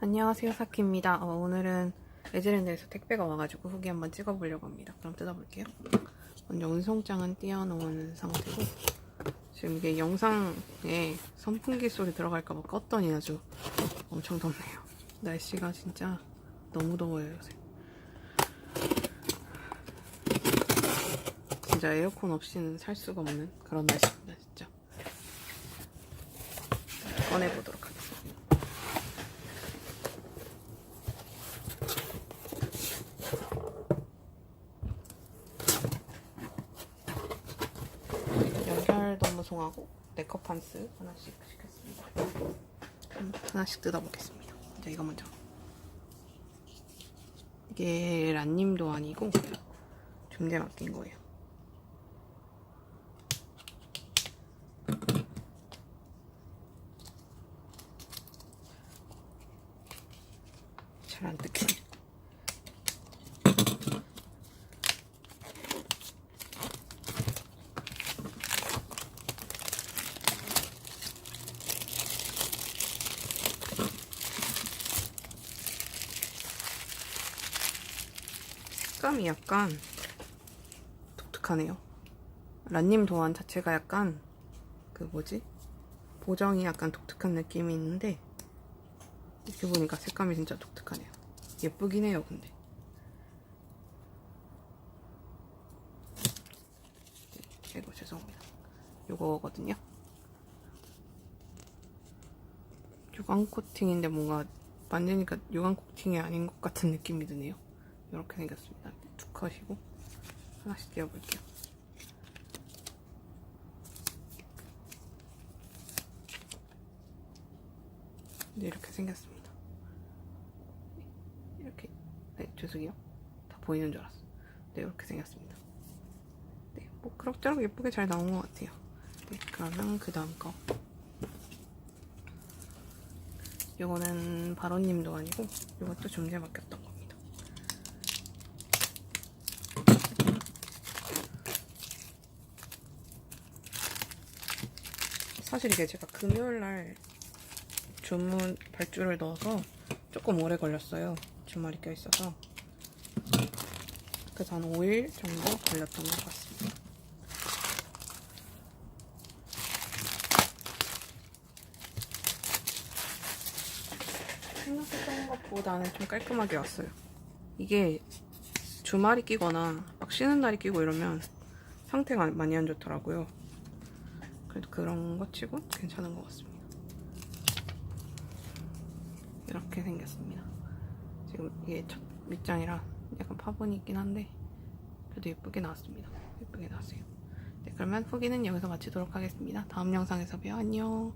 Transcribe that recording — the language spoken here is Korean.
안녕하세요 사키입니다. 어, 오늘은 에즈랜드에서 택배가 와가지고 후기 한번 찍어보려고 합니다. 그럼 뜯어볼게요. 먼저 운송장은 띄워놓은 상태고 지금 이게 영상에 선풍기 소리 들어갈까봐 껐더니 아주 엄청 덥네요. 날씨가 진짜 너무 더워요 요새. 진짜 에어컨 없이는 살 수가 없는 그런 날씨입니다 진짜. 꺼내보도록 하겠습니다. 연결 너무송하고 네커판스 하나씩 시켰습니다. 하나씩 뜯어보겠습니다. 이제 이거 먼저. 이게 란님도 아니고 중대 맡긴 거예요. 잘 안 뜯기네. 색감이 약간 독특하네요. 란님 도안 자체가 약간 그 뭐지? 보정이 약간 독특한 느낌이 있는데 이렇게 보니까 색감이 진짜 독특하네요. 예쁘긴 해요, 근데. 네, 이거 죄송합니다. 요거거든요. 유광 코팅인데 뭔가 만지니까 유광 코팅이 아닌 것 같은 느낌이 드네요. 이렇게 생겼습니다. 두 컷이고 하나씩 띄워볼게요. 네, 이렇게 생겼습니다. 이렇게 네 죄송해요. 다 보이는 줄 알았어. 네 이렇게 생겼습니다. 네, 뭐 그럭저럭 예쁘게 잘 나온 것 같아요. 네, 그러면 그 다음 거. 요거는 바로님도 아니고 요것도 존재 맡겼던 겁니다. 사실 이게 제가 금요일 날 주문 발주를 넣어서 조금 오래 걸렸어요. 주말이 껴있어서. 그래서 한 5일 정도 걸렸던 것 같습니다. 생각했던 것보다는 좀 깔끔하게 왔어요. 이게 주말이 끼거나 막 쉬는 날이 끼고 이러면 상태가 많이 안 좋더라고요. 그래도 그런 것 치고 괜찮은 것 같습니다. 이렇게 생겼습니다. 지금 이게 첫 밑장이라 약간 파본이 있긴 한데 그래도 예쁘게 나왔습니다. 예쁘게 나왔어요. 네, 그러면 후기는 여기서 마치도록 하겠습니다. 다음 영상에서 봬요. 안녕.